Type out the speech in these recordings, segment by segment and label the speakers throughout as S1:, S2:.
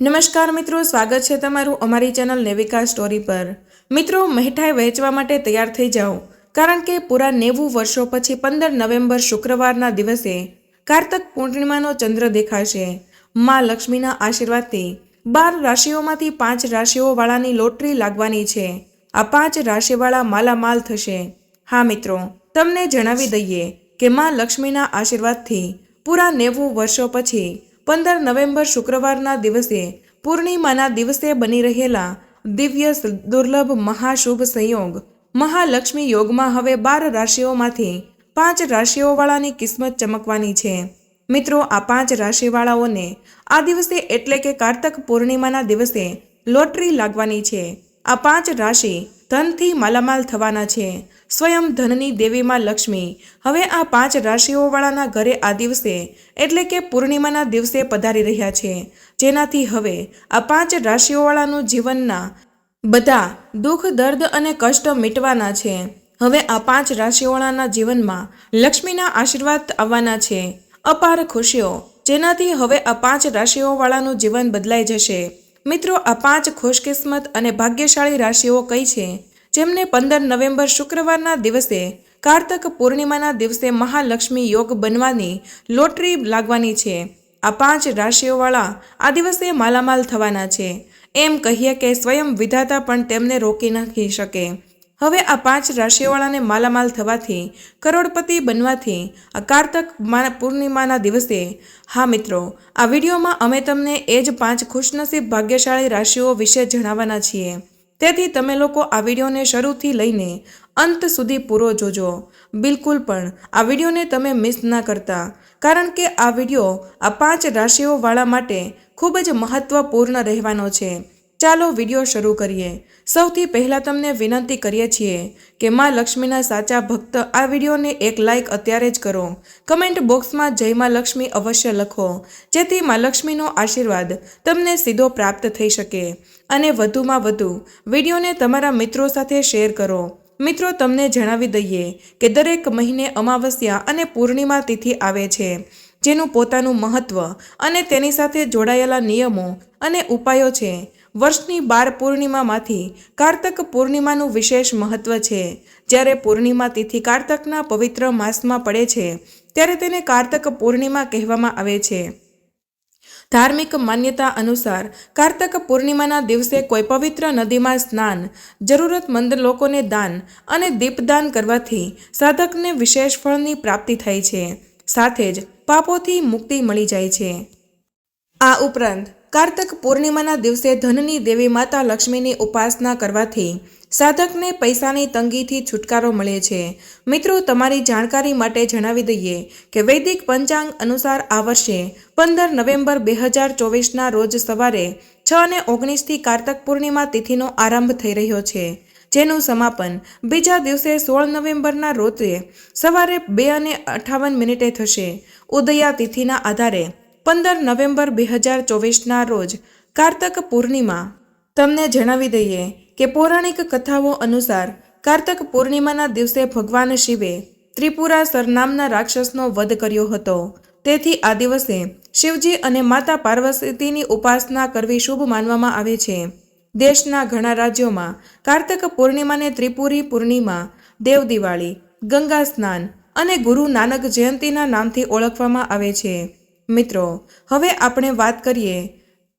S1: નમસ્કાર મિત્રો, સ્વાગત છે તમારું અમારી ચેનલ નેવિકા સ્ટોરી પર. મિત્રો મહેઠાઈ વહેંચવા માટે તૈયાર થઈ જાઓ, કારણ કે પૂરા નેવું વર્ષો પછી પંદર નવેમ્બર શુક્રવારના દિવસે કાર્તક પૂર્ણિમાનો ચંદ્ર દેખાશે. માં લક્ષ્મીના આશીર્વાદથી બાર રાશિઓમાંથી પાંચ રાશિઓવાળાની લોટરી લાગવાની છે. આ પાંચ રાશિવાળા માલામાલ થશે. હા મિત્રો, તમને જણાવી દઈએ કે માં લક્ષ્મીના આશીર્વાદથી પૂરા નેવું વર્ષો પછી પંદર નવેમ્બર શુક્રવારના દિવસે પૂર્ણિમાના દિવસે બની રહેલા દિવ્ય દુર્લભ મહાશુભ સંયોગ મહાલક્ષ્મી યોગમાં હવે બાર રાશિઓમાંથી પાંચ રાશિઓવાળાની કિસ્મત ચમકવાની છે. મિત્રો, આ પાંચ રાશિવાળાઓને આ દિવસે એટલે કે કાર્તક પૂર્ણિમાના દિવસે લોટરી લાગવાની છે. આ પાંચ રાશિ ધનથી માલામાલ થવાના છે. સ્વયં ધનની દેવીમાં લક્ષ્મી. હવે આ પાંચ રાશિઓવાળાના ઘરે આ દિવસે, એટલે કે પૂર્ણિમાના દિવસે પધારી રહ્યા છે. જેનાથી હવે આ પાંચ રાશિઓવાળાનું જીવનના બધા દુઃખ, દર્દ અને કષ્ટ મીટવાના છે. હવે આ પાંચ રાશિઓવાળાના જીવનમાં લક્ષ્મીના આશીર્વાદ આવવાના છે. અપાર ખુશીઓ, જેનાથી હવે આ પાંચ રાશિઓવાળાનું જીવન બદલાઈ જશે. મિત્રો, આ પાંચ ખુશકિસ્મત અને ભાગ્યશાળી રાશિઓ કઈ છે? જેમને પંદર નવેમ્બર શુક્રવારના દિવસે કાર્તક પૂર્ણિમાના દિવસે મહાલક્ષ્મી યોગ બનવાની લોટરી લાગવાની છે. આ પાંચ રાશિઓવાળા આ દિવસે માલામાલ થવાના છે. એમ કહીએ કે સ્વયં વિધાતા પણ તેમને રોકી નથી શકે. હવે આ પાંચ રાશિઓવાળાને માલામાલ થવાથી, કરોડપતિ બનવાથી આ કાર્તક પૂર્ણિમાના દિવસે, હા મિત્રો, આ વિડીયોમાં અમે તમને એ જ પાંચ ખુશનસીબ ભાગ્યશાળી રાશિઓ વિશે જણાવવાના છીએ. તેથી તમે લોકો આ વિડીયોને શરૂથી લઈને અંત સુધી પૂરો જોજો. બિલકુલ પણ આ વિડીયોને તમે મિસ ના કરતા, કારણ કે આ વીડિયો આ પાંચ રાશિઓવાળા માટે ખૂબ જ મહત્વપૂર્ણ રહેવાનો છે. ચાલો વીડિયો શરૂ કરીએ. સૌથી પહેલાં તમને વિનંતી કરીએ છીએ કે માં લક્ષ્મીના સાચા ભક્ત આ વિડીયોને એક લાઇક અત્યારે જ કરો. કમેન્ટ બોક્સમાં જય માં લક્ષ્મી અવશ્ય લખો, જેથી માં લક્ષ્મીનો આશીર્વાદ તમને સીધો પ્રાપ્ત થઈ શકે. અને વધુમાં વધુ વિડીયોને તમારા મિત્રો સાથે શેર કરો. મિત્રો, તમને જણાવી દઈએ કે દરેક મહિને અમાવસ્યા અને પૂર્ણિમા તિથિ આવે છે, જેનું પોતાનું મહત્વ અને તેની સાથે જોડાયેલા નિયમો અને ઉપાયો છે. વર્ષની બાર પૂર્ણિમામાંથી કાર્તક પૂર્ણિમાનું વિશેષ મહત્વ છે. જ્યારે પૂર્ણિમા તિથિ કાર્તકના પવિત્ર માસમાં પડે છે, ત્યારે તેને કાર્તક પૂર્ણિમા કહેવામાં આવે છે. ધાર્મિક માન્યતા અનુસાર કાર્તક પૂર્ણિમાના દિવસે કોઈ પવિત્ર નદીમાં સ્નાન, જરૂરતમંદ લોકોને દાન અને દીપદાન કરવાથી સાધકને વિશેષ ફળની પ્રાપ્તિ થાય છે. સાથે જ પાપોથી મુક્તિ મળી જાય છે. આ ઉપરાંત કાર્તક પૂર્ણિમાના દિવસે ધનની દેવી માતા લક્ષ્મીની ઉપાસના કરવાથી સાધકને પૈસાની તંગીથી છુટકારો મળે છે. મિત્રો, તમારી જાણકારી માટે જણાવી દઈએ કે વૈદિક પંચાંગ અનુસાર આ વર્ષે પંદર નવેમ્બર બે હજાર ચોવીસના રોજ સવારે છ અને ઓગણીસથી કારતક પૂર્ણિમા તિથિનો આરંભ થઈ રહ્યો છે. જેનું સમાપન બીજા દિવસે સોળ નવેમ્બરના રોજે સવારે બે અને અઠાવન મિનિટે થશે. ઉદયા તિથિના આધારે પંદર નવેમ્બર બે હજાર ચોવીસના રોજ કાર્તક પૂર્ણિમા તમને જણાવી દઈએ કે પૌરાણિક કથાઓ અનુસાર કાર્તક પૂર્ણિમાના દિવસે ભગવાન શિવે ત્રિપુરા સરનામના રાક્ષસનો વધ કર્યો હતો. તેથી આ દિવસે શિવજી અને માતા પાર્વતીની ઉપાસના કરવી શુભ માનવામાં આવે છે. દેશના ઘણા રાજ્યોમાં કાર્તક પૂર્ણિમાને ત્રિપુરી પૂર્ણિમા, દેવ દિવાળી, ગંગા સ્નાન અને ગુરુ નાનક જયંતીના નામથી ઓળખવામાં આવે છે. મિત્રો, હવે આપણે વાત કરીએ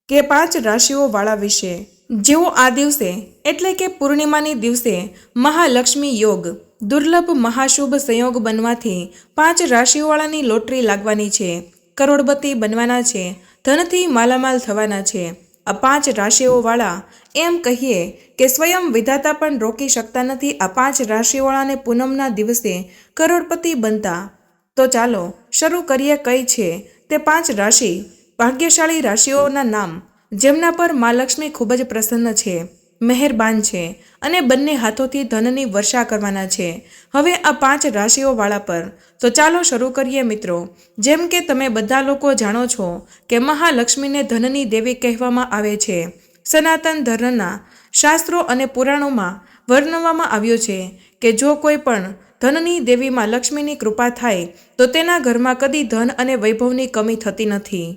S1: કે પાંચ રાશિઓવાળા વિશે. જેઓ આ દિવસે, એટલે કે પૂર્ણિમાની દિવસે, મહાલક્ષ્મી યોગ, દુર્લભ મહાશુભ સંયોગ બનવાથી પાંચ રાશિવાળાની લોટરી લાગવાની છે, કરોડપતિ બનવાના છે, ધનથી માલામાલ થવાના છે. આ પાંચ રાશિઓવાળા એમ કહીએ કે સ્વયં વિધાતા પણ રોકી શકતા નથી આ પાંચ રાશિઓવાળાને પૂનમના દિવસે કરોડપતિ બનતા. તો ચાલો, શરૂ કરીએ કઈ છે તે પાંચ રાશિ. ભાગ્યશાળી રાશિઓના નામ. જેમના પર મા લક્ષ્મી ખૂબ જ પ્રસન્ન છે, મહેરબાન છે અને બંને હાથોથી ધનની વર્ષા કરવાના છે. હવે આ પાંચ રાશિઓવાળા પર તો ચાલો શરૂ કરીએ મિત્રો. જેમ કે તમે બધા લોકો જાણો છો કે મહાલક્ષ્મીને ધનની દેવી કહેવામાં આવે છે. સનાતન ધર્મના શાસ્ત્રો અને પુરાણોમાં વર્ણવવામાં આવ્યું છે કે જો કોઈ પણ ધનની દેવીમાં લક્ષ્મીની કૃપા થાય તો તેના ઘરમાં કદી ધન અને વૈભવની કમી થતી નથી.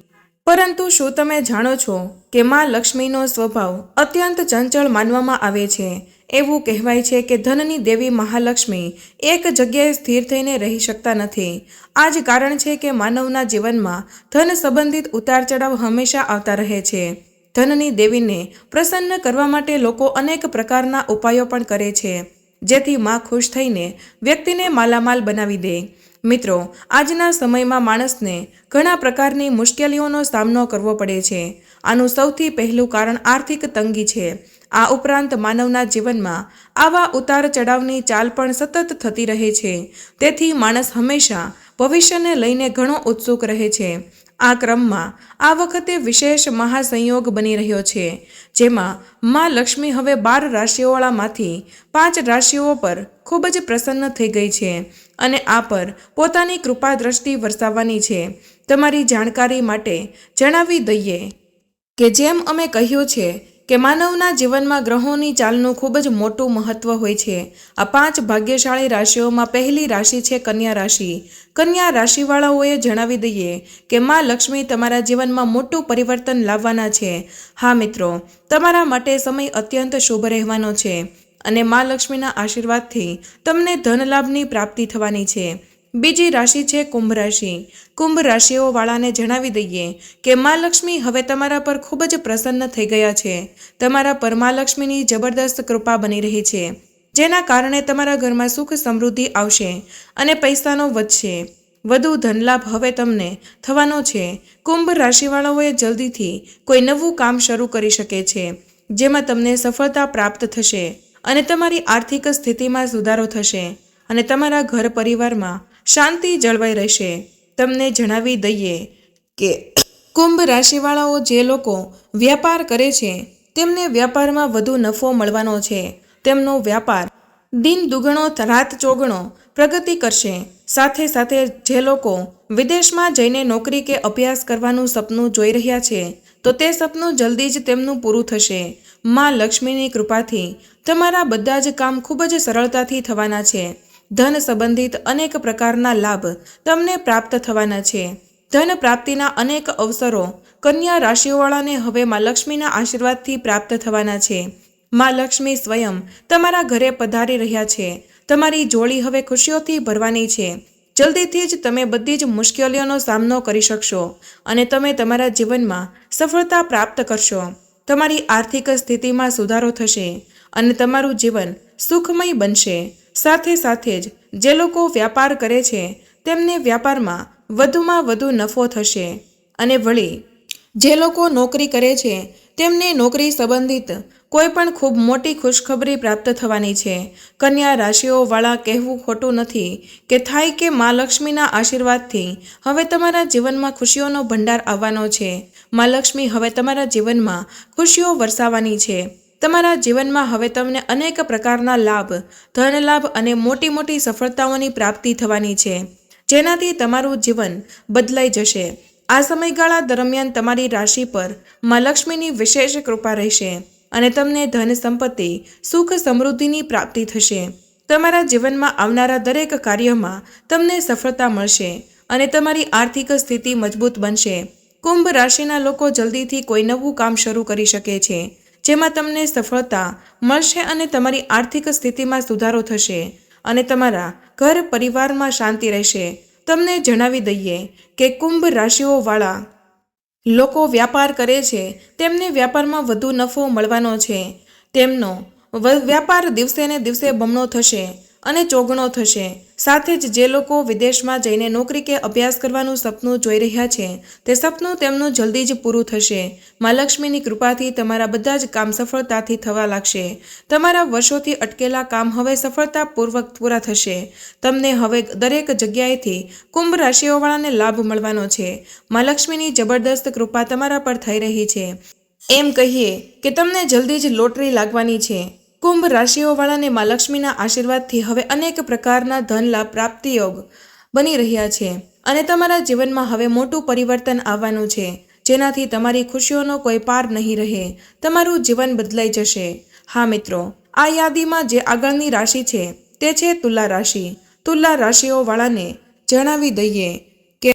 S1: પરંતુ શું તમે જાણો છો કે માં લક્ષ્મીનો સ્વભાવ અત્યંત ચંચળ માનવામાં આવે છે? એવું કહેવાય છે કે ધનની દેવી મહાલક્ષ્મી એક જગ્યાએ સ્થિર થઈને રહી શકતા નથી. આ જ કારણ છે કે માનવના જીવનમાં ધન સંબંધિત ઉતાર ચઢાવ હંમેશા આવતા રહે છે. ધનની દેવીને પ્રસન્ન કરવા માટે લોકો અનેક પ્રકારના ઉપાયો પણ કરે છે. જેથી માં ખુશ થઈને વ્યક્તિને માલામાલ બનાવી દે. મિત્રો, આજના સમયમાં માણસને ઘણા પ્રકારની મુશ્કેલીઓનો સામનો કરવો પડે છે. આનું સૌથી પહેલું કારણ આર્થિક તંગી છે. આ ઉપરાંત માનવના જીવનમાં આવા ઉતાર ચઢાવની ચાલ પણ સતત થતી રહે છે. તેથી માણસ હંમેશા ભવિષ્યને લઈને ઘણો ઉત્સુક રહે છે. આ ક્રમમાં આ વખતે વિશેષ મહાસંયોગ બની રહ્યો છે, જેમાં માં લક્ષ્મી હવે બાર રાશિઓવાળામાંથી પાંચ રાશિઓ પર ખૂબ જ પ્રસન્ન થઈ ગઈ છે. અને આ પર પોતાની કૃપા દ્રષ્ટિ વરસાવવાની છે. તમારી જાણકારી માટે જણાવી દઈએ કે જેમ અમે કહ્યું છે કે માનવના જીવનમાં ગ્રહોની ચાલનું ખૂબ જ મોટું મહત્વ હોય છે. આ પાંચ ભાગ્યશાળી રાશિઓમાં પહેલી રાશિ છે કન્યા રાશિ. કન્યા રાશિવાળાઓએ જણાવી દઈએ કે માં લક્ષ્મી તમારા જીવનમાં મોટું પરિવર્તન લાવવાના છે. હા મિત્રો, તમારા માટે સમય અત્યંત શુભ રહેવાનો છે. અને મા લક્ષ્મીના આશીર્વાદથી તમને ધનલાભની પ્રાપ્તિ થવાની છે. બીજી રાશિ છે કુંભ રાશિ. કુંભ રાશિઓવાળાને જણાવી દઈએ કે મા લક્ષ્મી હવે તમારા પર ખૂબ જ પ્રસન્ન થઈ ગયા છે. તમારા પર મા લક્ષ્મીની જબરદસ્ત કૃપા બની રહી છે. જેના કારણે તમારા ઘરમાં સુખ સમૃદ્ધિ આવશે અને પૈસાનો વધશે. વધુ ધનલાભ હવે તમને થવાનો છે. કુંભ રાશિવાળાઓએ જલ્દીથી કોઈ નવું કામ શરૂ કરી શકે છે, જેમાં તમને સફળતા પ્રાપ્ત થશે. અને તમારી આર્થિક સ્થિતિમાં સુધારો થશે અને તમારા ઘર પરિવારમાં શાંતિ જળવાઈ રહેશે. તમને જણાવી દઈએ કે કુંભ રાશિવાળાઓ જે લોકો વ્યાપાર કરે છે, તેમને વ્યાપારમાં વધુ નફો મળવાનો છે. તેમનો વ્યાપાર દિન દુગણો, રાત ચોગણો પ્રગતિ કરશે. સાથે સાથે જે લોકો વિદેશમાં જઈને નોકરી કે અભ્યાસ કરવાનું સપનું જોઈ રહ્યા છે તો તે સપનું જલ્દી જ તેમનું પૂરું થશે. માં લક્ષ્મીની કૃપાથી તમારા બધા જ કામ ખૂબ જ સરળતાથી થવાના છે. ધન સંબંધિત અનેક પ્રકારના લાભ તમને પ્રાપ્ત થવાના છે. ધન પ્રાપ્તિના અનેક અવસરો કન્યા રાશિઓવાળાને હવે માં લક્ષ્મીના આશીર્વાદથી પ્રાપ્ત થવાના છે. માં લક્ષ્મી સ્વયં તમારા ઘરે પધારી રહ્યા છે. તમારી જોડી હવે ખુશીઓથી ભરવાની છે. જલ્દીથી જ તમે બધી જ મુશ્કેલીઓનો સામનો કરી શકશો અને તમે તમારા જીવનમાં સફળતા પ્રાપ્ત કરશો. તમારી આર્થિક સ્થિતિમાં સુધારો થશે અને તમારું જીવન સુખમય બનશે. સાથે સાથે જ જે લોકો વ્યાપાર કરે છે, તેમને વ્યાપારમાં વધુમાં વધુ નફો થશે અને વળી જે લોકો નોકરી કરે છે, તેમને નોકરી સંબંધિત કોઈ પણ ખૂબ મોટી ખુશખબરી પ્રાપ્ત થવાની છે. કન્યા રાશિઓવાળા કહેવું ખોટું નથી કે થાય કે મા લક્ષ્મીના આશીર્વાદથી હવે તમારા જીવનમાં ખુશીઓનો ભંડાર આવવાનો છે. મા લક્ષ્મી હવે તમારા જીવનમાં ખુશીઓ વરસાવવાની છે. તમારા જીવનમાં હવે તમને અનેક પ્રકારના લાભ ધન લાભ અને મોટી મોટી સફળતાઓની પ્રાપ્તિ થવાની છે. જેનાથી તમારું જીવન બદલાઈ જશે. આ સમયગાળા દરમિયાન તમારી રાશિ પર મા લક્ષ્મીની વિશેષ કૃપા રહેશે. અને તમને ધન સંપત્તિ, સુખ સમૃદ્ધિની પ્રાપ્તિ થશે. તમારા જીવનમાં આવનારા દરેક કાર્યમાં તમને સફળતા મળશે અને તમારી આર્થિક સ્થિતિ મજબૂત બનશે. કુંભ રાશિના લોકો જલ્દીથી કોઈ નવું કામ શરૂ કરી શકે છે, જેમાં તમને સફળતા મળશે અને તમારી આર્થિક સ્થિતિમાં સુધારો થશે અને તમારા ઘર પરિવારમાં શાંતિ રહેશે. તમને જણાવી દઈએ કે કુંભ રાશિઓવાળા લોકો વ્યાપાર કરે છે, તેમને વ્યાપારમાં વધુ નફો મળવાનો છે. તેમનો વ્યાપાર દિવસે ને દિવસે બમણો થશે. અને ચોગણો થશે. સાથે જ જે લોકો વિદેશમાં જઈને નોકરી કે અભ્યાસ કરવાનું સપનું જોઈ રહ્યા છે, તે સપનું તેમનું જલ્દી જ પૂરું થશે. મા લક્ષ્મીની કૃપાથી તમારા બધા જ કામ સફળતાથી થવા લાગશે. તમારા વર્ષોથી અટકેલા કામ હવે સફળતાપૂર્વક પૂરા થશે. તમને હવે દરેક જગ્યાએથી કુંભ રાશિઓવાળાને લાભ મળવાનો છે. મા લક્ષ્મીની જબરદસ્ત કૃપા તમારા પર થઈ રહી છે. એમ કહીએ કે તમને જલ્દી જ લોટરી લાગવાની છે. કુંભ રાશિઓવાળાને મા લક્ષ્મીના આશીર્વાદથી હવે અનેક પ્રકારના ધન લાભ, પ્રાપ્તિ યોગ બની રહ્યા છે. અને તમારા જીવનમાં હવે મોટું પરિવર્તન આવવાનું છે. જેનાથી તમારી ખુશીઓનો કોઈ પાર નહીં રહે. તમારું જીવન બદલાઈ જશે. હા મિત્રો, આ યાદીમાં જે આગળની રાશિ છે તે છે તુલા રાશિ. તુલા રાશિઓવાળાને જણાવી દઈએ કે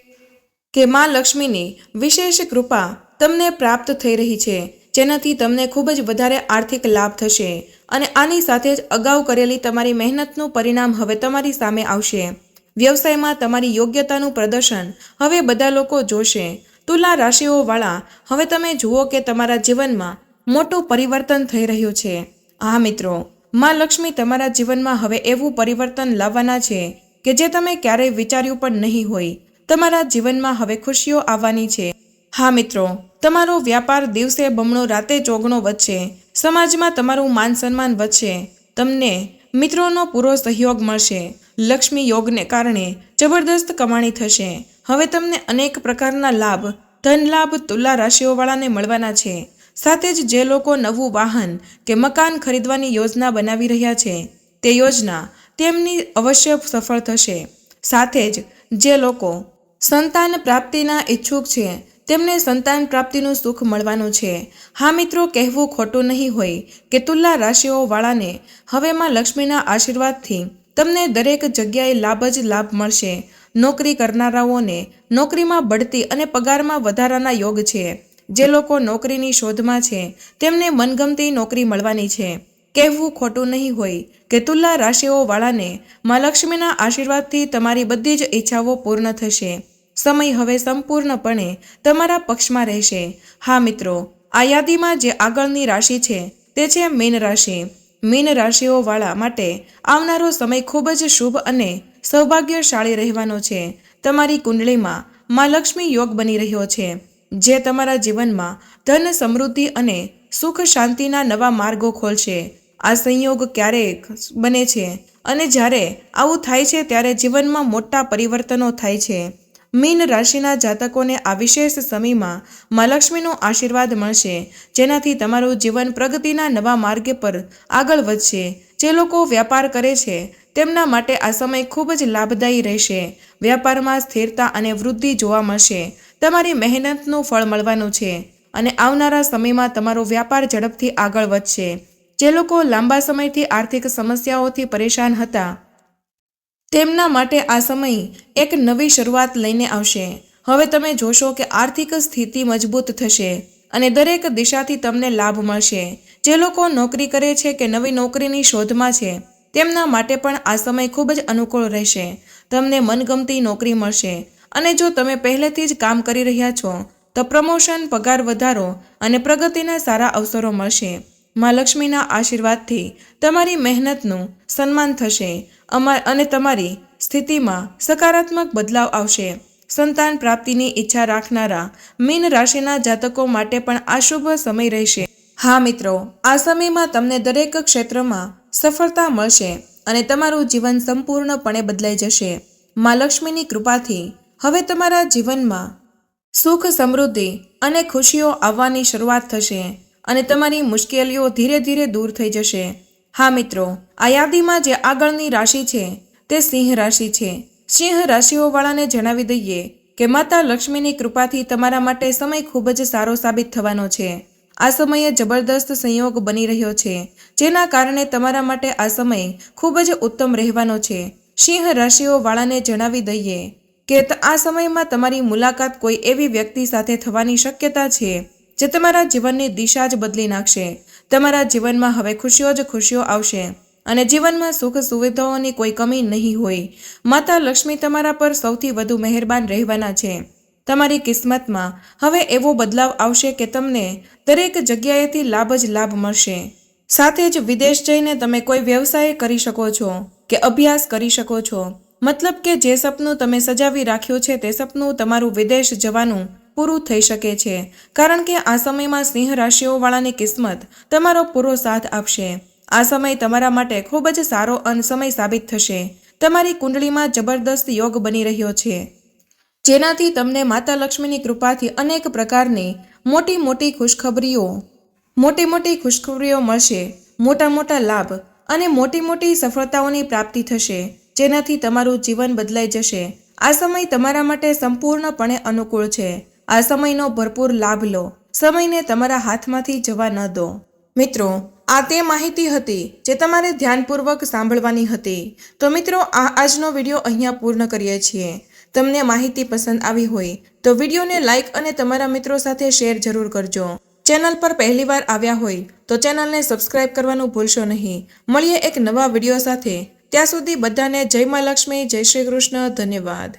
S1: કે માં લક્ષ્મીની વિશેષ કૃપા તમને પ્રાપ્ત થઈ રહી છે. જેનાથી તમને ખૂબ જ વધારે આર્થિક લાભ થશે. અને આની સાથે જ અગાઉ કરેલી તમારી મહેનતનું પરિણામ હવે તમારી સામે આવશે. વ્યવસાયમાં તમારી યોગ્યતાનું પ્રદર્શન હવે બધા લોકો જોશે. તુલા રાશિઓવાળા, હવે તમે જુઓ કે તમારા જીવનમાં મોટું પરિવર્તન થઈ રહ્યું છે. હા, મિત્રો, માં લક્ષ્મી તમારા જીવનમાં હવે એવું પરિવર્તન લાવવાના છે કે જે તમે ક્યારેય વિચાર્યું પણ નહીં હોય. તમારા જીવનમાં હવે ખુશીઓ આવવાની છે. હા, મિત્રો તમારો વ્યાપાર દિવસે બમણો, રાતે ચોગણો વધશે. સમાજમાં તમારું માન સન્માન વધશે. તમને મિત્રોનો પૂરો સહયોગ મળશે. લક્ષ્મી યોગને કારણે જબરદસ્ત કમાણી થશે. હવે તમને અનેક પ્રકારના લાભ, ધન લાભ, તુલા રાશિઓવાળાને મળવાના છે. સાથે જ જે લોકો નવું વાહન કે મકાન ખરીદવાની યોજના બનાવી રહ્યા છે, તે યોજના તેમની અવશ્ય સફળ થશે. સાથે જ જે લોકો સંતાન પ્રાપ્તિના ઈચ્છુક છે તેમને સંતાન પ્રાપ્તિનું સુખ મળવાનું છે. હા મિત્રો, કહેવું ખોટું નહીં હોય કે તુલા રાશિઓવાળાને હવે માં લક્ષ્મીના આશીર્વાદથી તમને દરેક જગ્યાએ લાભ જ લાભ મળશે. નોકરી કરનારાઓને નોકરીમાં બઢતી અને પગારમાં વધારાના યોગ છે. જે લોકો નોકરીની શોધમાં છે, તેમને મનગમતી નોકરી મળવાની છે. કહેવું ખોટું નહીં હોય કે તુલા રાશિઓવાળાને માં લક્ષ્મીના આશીર્વાદથી તમારી બધી જ ઈચ્છાઓ પૂર્ણ થશે. સમય હવે સંપૂર્ણપણે તમારા પક્ષમાં રહેશે. હા, મિત્રો, આ યાદીમાં જે આગળની રાશિ છે તે છે મીન રાશિ. મીન રાશિઓવાળા માટે આવનારો સમય ખૂબ જ શુભ અને સૌભાગ્યશાળી રહેવાનો છે. તમારી કુંડળીમાં માં લક્ષ્મી યોગ બની રહ્યો છે, જે તમારા જીવનમાં ધન સમૃદ્ધિ અને સુખ શાંતિના નવા માર્ગો ખોલશે. આ સંયોગ ક્યારેક બને છે અને જ્યારે આવું થાય છે ત્યારે જીવનમાં મોટા પરિવર્તનો થાય છે. મીન રાશિના જાતકોને આ વિશેષ સમયમાં માં આશીર્વાદ મળશે. જેનાથી તમારું જીવન પ્રગતિના નવા માર્ગે પર આગળ વધશે. જે લોકો વ્યાપાર કરે છે, તેમના માટે આ સમય ખૂબ જ લાભદાયી રહેશે. વ્યાપારમાં સ્થિરતા અને વૃદ્ધિ જોવા મળશે. તમારી મહેનતનું ફળ મળવાનું છે અને આવનારા સમયમાં તમારો વ્યાપાર ઝડપથી આગળ વધશે. જે લોકો લાંબા સમયથી આર્થિક સમસ્યાઓથી પરેશાન હતા તેમના માટે આ સમય એક નવી શરૂઆત લઈને આવશે. હવે તમે જોશો કે આર્થિક સ્થિતિ મજબૂત થશે અને દરેક દિશાથી તમને લાભ મળશે. જે લોકો નોકરી કરે છે કે નવી નોકરીની શોધમાં છે, તેમના માટે પણ આ સમય ખૂબ જ અનુકૂળ રહેશે. તમને મનગમતી નોકરી મળશે અને જો તમે પહેલેથી જ કામ કરી રહ્યા છો, તો પ્રમોશન, પગાર વધારો અને પ્રગતિના સારા અવસરો મળશે. માં લક્ષ્મીના આશીર્વાદથી તમારી મહેનતનું સન્માન થશે. અમા અને તમારી સ્થિતિમાં સકારાત્મક બદલાવ આવશે. સંતાન પ્રાપ્તિની ઈચ્છા રાખનારા મીન રાશિના જાતકો માટે પણ આ શુભ સમય રહેશે. હા મિત્રો, આ સમયમાં તમને દરેક ક્ષેત્રમાં સફળતા મળશે અને તમારું જીવન સંપૂર્ણપણે બદલાઈ જશે. મા લક્ષ્મીની કૃપાથી હવે તમારા જીવનમાં સુખ સમૃદ્ધિ અને ખુશીઓ આવવાની શરૂઆત થશે. અને તમારી મુશ્કેલીઓ ધીરે ધીરે દૂર થઈ જશે. હા, મિત્રો, આ યાદીમાં જે આગળની રાશિ છે, તે સિંહ રાશિ છે. સિંહ રાશિઓવાળાને જણાવી દઈએ કે માતા લક્ષ્મીની કૃપાથી તમારા માટે સમય ખૂબ જ સારો સાબિત થવાનો છે. આ સમયે જબરદસ્ત સંયોગ બની રહ્યો છે, જેના કારણે તમારા માટે આ સમય ખૂબ જ ઉત્તમ રહેવાનો છે. સિંહ રાશિઓવાળાને જણાવી દઈએ કે આ સમયમાં તમારી મુલાકાત કોઈ એવી વ્યક્તિ સાથે થવાની શક્યતા છે જે તમારા જીવનની દિશા જ બદલી નાખશે. તમારા જીવનમાં હવે ખુશીઓ જ ખુશીઓ આવશે. અને જીવનમાં સુખ સુવિધાઓની કોઈ કમી નહીં હોય. માતા લક્ષ્મી તમારા પર સૌથી વધુ મહેરબાન રહેવાના છે. તમારી કિસ્મતમાં હવે એવો બદલાવ આવશે કે તમને દરેક જગ્યાએથી લાભ જ લાભ મળશે. સાથે જ વિદેશ જઈને તમે કોઈ વ્યવસાય કરી શકો છો, કે અભ્યાસ કરી શકો છો. મતલબ કે જે સપનું તમે સજાવી રાખ્યું છે તે સપનું તમારું વિદેશ જવાનું પૂરું થઈ શકે છે. કારણ કે આ સમયમાં સિંહ રાશિઓવાળાની કિસ્મત તમારો પૂરો સાથ આપશે. આ સમય તમારા માટે ખૂબ જ સારો અન સમય સાબિત થશે. તમારી કુંડળીમાં જબરદસ્ત યોગ બની રહ્યો છે. જેનાથી તમને માતા લક્ષ્મીની કૃપાથી અનેક પ્રકારની મોટી મોટી ખુશખબરીઓ મોટી મોટી ખુશખબરીઓ મળશે મોટા મોટા લાભ અને મોટી મોટી સફળતાઓની પ્રાપ્તિ થશે, જેનાથી તમારું જીવન બદલાઈ જશે. આ સમય તમારા માટે સંપૂર્ણપણે અનુકૂળ છે. આ સમયનો ભરપૂર લાભ લો. સમયને તમારા હાથમાંથી જવા ન દો. મિત્રો, આ તે માહિતી હતી જે તમારે ધ્યાનપૂર્વક સાંભળવાની હતી. તો મિત્રો, આ આજનો વીડિયો અહીંયા પૂર્ણ કરીએ છીએ. તમને માહિતી પસંદ આવી હોય તો વિડીયોને લાઇક અને તમારા મિત્રો સાથે શેર જરૂર કરજો. ચેનલ પર પહેલીવાર આવ્યા હોય તો ચેનલને સબસ્ક્રાઇબ કરવાનું ભૂલશો નહીં. મળીએ એક નવા વીડિયો સાથે. ત્યાં સુધી બધાને જય મા લક્ષ્મી, જય શ્રી કૃષ્ણ, ધન્યવાદ.